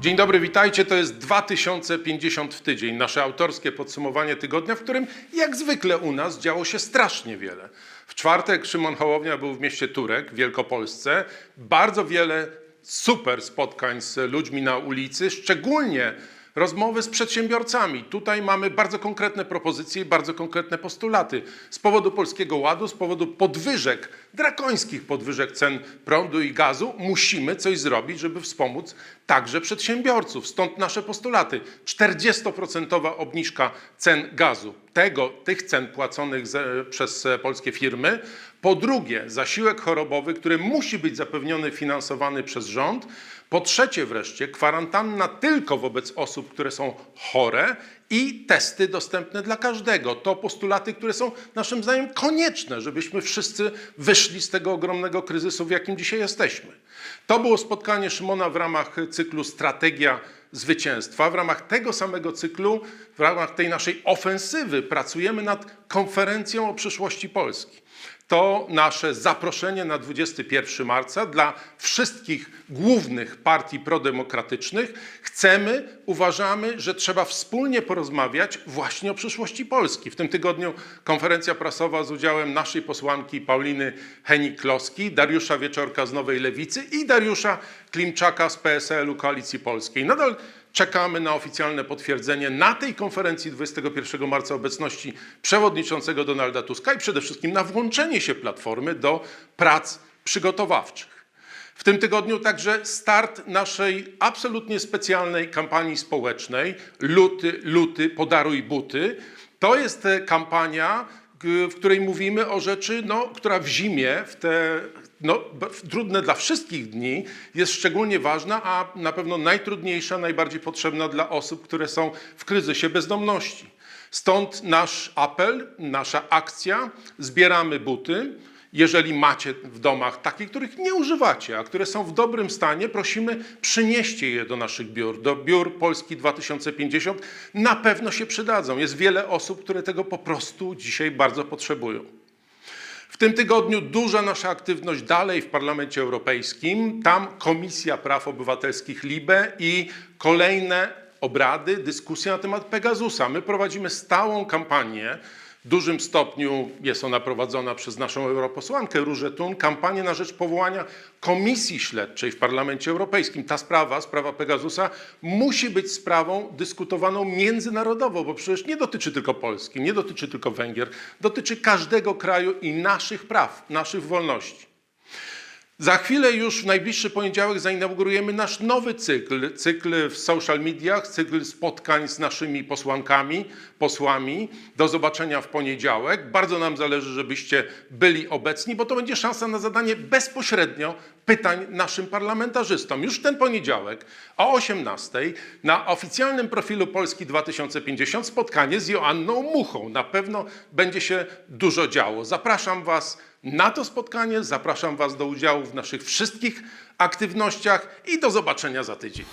Dzień dobry, witajcie. To jest 2050 w tydzień, nasze autorskie podsumowanie tygodnia, w którym jak zwykle u nas działo się strasznie wiele. W czwartek Szymon Hołownia był w mieście Turek w Wielkopolsce. Bardzo wiele super spotkań z ludźmi na ulicy, szczególnie rozmowy z przedsiębiorcami. Tutaj mamy bardzo konkretne propozycje i bardzo konkretne postulaty. Z powodu Polskiego Ładu, z powodu podwyżek, drakońskich podwyżek cen prądu i gazu, musimy coś zrobić, żeby wspomóc także przedsiębiorców. Stąd nasze postulaty. 40% obniżka cen gazu, tego, tych cen płaconych ze, przez e, polskie firmy. Po drugie, zasiłek chorobowy, który musi być zapewniony, finansowany przez rząd. Po trzecie wreszcie, kwarantanna tylko wobec osób, które są chore i testy dostępne dla każdego. To postulaty, które są naszym zdaniem konieczne, żebyśmy wszyscy wyszli z tego ogromnego kryzysu, w jakim dzisiaj jesteśmy. To było spotkanie Szymona w ramach cyklu Strategia Zwycięstwa. W ramach tego samego cyklu, w ramach tej naszej ofensywy pracujemy nad konferencją o przyszłości Polski to nasze zaproszenie na 21 marca dla wszystkich głównych partii prodemokratycznych. Chcemy, uważamy, że trzeba wspólnie porozmawiać właśnie o przyszłości Polski. W tym tygodniu konferencja prasowa z udziałem naszej posłanki Pauliny Henik-Kloski, Dariusza Wieczorka z Nowej Lewicy i Dariusza Klimczaka z PSL-u Koalicji Polskiej. Nadal Czekamy na oficjalne potwierdzenie na tej konferencji 21 marca obecności przewodniczącego Donalda Tuska i przede wszystkim na włączenie się Platformy do prac przygotowawczych. W tym tygodniu także start naszej absolutnie specjalnej kampanii społecznej Luty, luty, podaruj buty. To jest e, kampania, w której mówimy o rzeczy, no, która w zimie, w te no, trudne dla wszystkich dni, jest szczególnie ważna, a na pewno najtrudniejsza, najbardziej potrzebna dla osób, które są w kryzysie bezdomności. Stąd nasz apel, nasza akcja. Zbieramy buty. Jeżeli macie w domach takie, których nie używacie, a które są w dobrym stanie, prosimy, przynieście je do naszych biur, do biur Polski 2050. Na pewno się przydadzą. Jest wiele osób, które tego po prostu dzisiaj bardzo potrzebują. W tym tygodniu duża nasza aktywność dalej w Parlamencie Europejskim. Tam Komisja Praw Obywatelskich LIBE i kolejne obrady, dyskusje na temat Pegasusa. My prowadzimy stałą kampanię. W dużym stopniu jest ona prowadzona przez naszą europosłankę Różę Tun, kampanię na rzecz powołania komisji śledczej w Parlamencie Europejskim. Ta sprawa, sprawa Pegasusa, musi być sprawą dyskutowaną międzynarodowo, bo przecież nie dotyczy tylko Polski, nie dotyczy tylko Węgier, dotyczy każdego kraju i naszych praw, naszych wolności. Za chwilę już w najbliższy poniedziałek zainaugurujemy nasz nowy cykl, cykl w social mediach, cykl spotkań z naszymi posłankami, posłami. Do zobaczenia w poniedziałek. Bardzo nam zależy, żebyście byli obecni, bo to będzie szansa na zadanie bezpośrednio pytań naszym parlamentarzystom. Już w ten poniedziałek o 18 na oficjalnym profilu Polski 2050 spotkanie z Joanną Muchą. Na pewno będzie się dużo działo. Zapraszam Was na to spotkanie. Zapraszam Was do udziału w naszych wszystkich aktywnościach i do zobaczenia za tydzień.